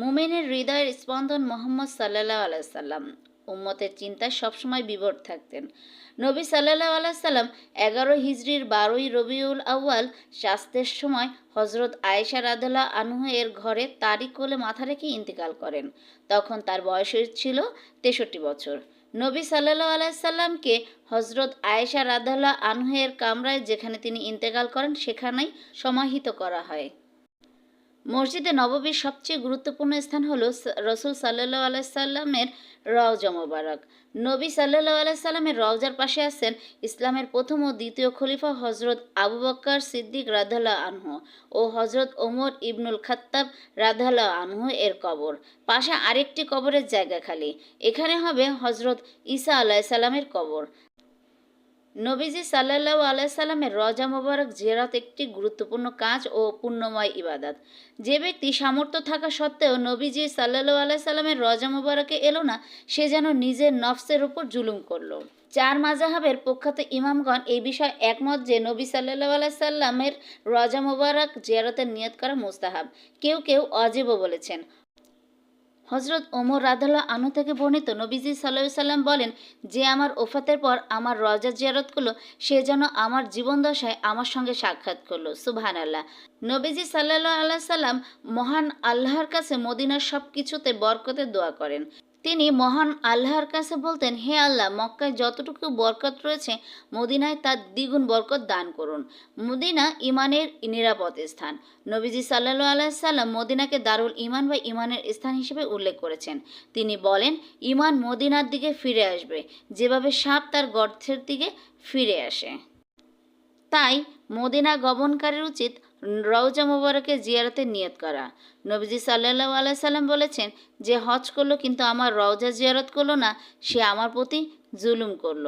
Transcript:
মুমিনের হৃদয়ের স্পন্দন মোহাম্মদ সাল্লাহ আলাইসাল্লাম উম্মতের চিন্তায় সবসময় বিভোর থাকতেন। নবী সাল্লাহ আলাইসাল্লাম এগারো হিজড়ির বারোই রবিউল আউয়াল স্বাস্থ্যের সময় হজরত আয়েশা রাদুল্লাহ আনহু এর ঘরে তারই কোলে মাথা রেখে ইন্তেকাল করেন। তখন তার বয়স ছিল তেষট্টি বছর। নবী সাল্লাহ আলাইসাল্লামকে হজরত আয়েশা রাদাল্লাহ আনহের কামরায় যেখানে তিনি ইন্তেকাল করেন সেখানেই সমাহিত করা হয়। মসজিদে নববীর সবচেয়ে গুরুত্বপূর্ণ স্থান হল রসুল সাল্লাহ আলাইসাল্লামের রওজা মোবারক। নবী সাল্লাহ আলাইসাল্লামের রওজার পাশে আছেন ইসলামের প্রথম ও দ্বিতীয় খলিফা হজরত আবু বক্কর সিদ্দিক রাধাল্লাহ আনহু ও হজরত ওমর ইবনুল খাত্তাব রাধাল্লাহ আনহু এর কবর। পাশে আরেকটি কবরের জায়গা খালি। এখানে হবে হজরত ঈসা আলাইসাল্লামের কবর। নবীজি সাল্লাহ আলাইসাল্লামের রজা মোবারক জেরাত একটি গুরুত্বপূর্ণ কাজ ও পুণ্যময় ইবাদত। যে ব্যক্তি সামর্থ্য থাকা সত্ত্বেও নবীজি সাল্লাহ আলাইসাল্লামের রজা মোবারকে এলো না, সে যেন নিজের নফসের উপর জুলুম করল। চার মাজাহাবের প্রখ্যাত ইমামগণ এই বিষয়ে একমত যে নবী সাল্লাহ আলাইসাল্লামের রজা মোবারক জিয়ারতের নিয়ত করা মুস্তাহাব। কেউ কেউ অজীবও বলেছেন। হজরত ওমর রাধাল্লাহ আনু থেকে বর্ণিত নবীজি সাল্লা সাল্লাম বলেন, যে আমার ওফাতের পর আমার রজা জিয়ারত করল, সে যেন আমার জীবনদশায় আমার সঙ্গে সাক্ষাৎ করল। সুবহান আল্লাহ নবীজি সাল্লাহ আল্লাহ সাল্লাম মহান আল্লাহর কাছে মদিনার সব কিছুতে বরকতের দোয়া করেন। তিনি মহান আল্লাহর কাছে বলতেন, হে আল্লাহ, মক্কায় যতটুকু বরকত রয়েছে, মদিনায় তার দ্বিগুণ বরকত দান করুন। মদিনা ইমানের নিরাপদ স্থান। নবীজি সাল্লাহ আল্লাহ সাল্লাম মদিনাকে দারুল ইমান বা ইমানের স্থান হিসেবে উল্লেখ করেছেন। তিনি বলেন ইমান মদিনার দিকে ফিরে আসবে। যেভাবে সাপ তার গর্থের দিকে ফিরে আসে। তাই মদিনা গমনকারীর উচিত রওজা মোবারকে জিয়ারতে নিয়ত করা। নবীজি সাল্লাহ আলাইসাল্লাম বলেছেন যে হজ করল কিন্তু আমার রওজা জিয়ারত করল না, সে আমার প্রতি জুলুম করল।